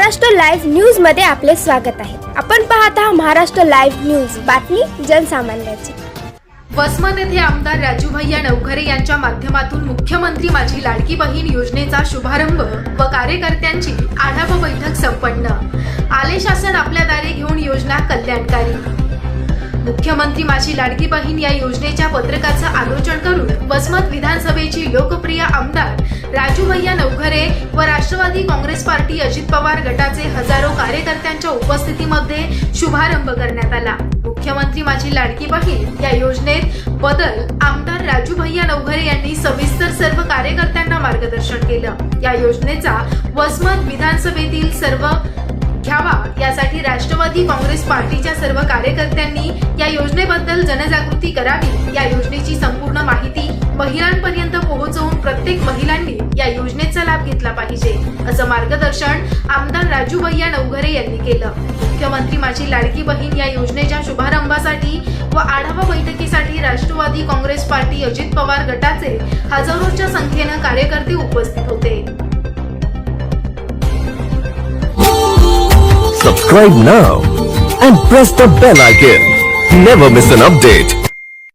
Maharashtra live न्यूजमध्ये आपले स्वागत आहे. आपण पाहत आहात महाराष्ट्र लाईव्ह न्यूज. बातमी जनसामान्याची. वसमत येथे आमदार राजू भैया नवघरे यांच्या माध्यमातून मुख्यमंत्री माझी लाडकी बहीण योजनेचा शुभारंभ व कार्यकर्त्यांची आढावा बैठक संपन्न. आले शासन आपल्या दारी घेऊन योजना कल्याणकारी. मुख्यमंत्री माझी लाडकी बहीण या योजनेच्या पत्रकाचं आलोचन करून वसमत विधानसभेची लोकप्रिय आमदार राजू भैया नवघरे व राष्ट्रवादी काँग्रेस पार्टी अजित पवार गटाचे हजारो कार्यकर्त्यांच्या उपस्थितीमध्ये शुभारंभ करण्यात आला. मुख्यमंत्री माझी लाडकी बहीण या योजनेत बदल आमदार राजू भैया नवघरे यांनी सविस्तर सर्व कार्यकर्त्यांना मार्गदर्शन केलं. या योजनेचा वसमत विधानसभेतील सर्व घ्यावा यासाठी राष्ट्रवादी काँग्रेस पार्टीच्या सर्व कार्यकर्त्यांनी या योजनेबद्दल जनजागृती करावी. या योजनेची संपूर्ण माहिती महिलांपर्यंत पोहोचवून योजनेचा घेतला पाहिजे असं मार्गदर्शन आमदार राजू भैया नवघरे यांनी केलं मुख्यमंत्री माझी लाडकी बहीण या योजनेच्या शुभारंभासाठी व आढावा बैठकीसाठी राष्ट्रवादी काँग्रेस पार्टी अजित पवार गटाचे हजारोच्या संख्येनं कार्यकर्ते उपस्थित होते Subscribe now and press the bell icon. Never miss an update.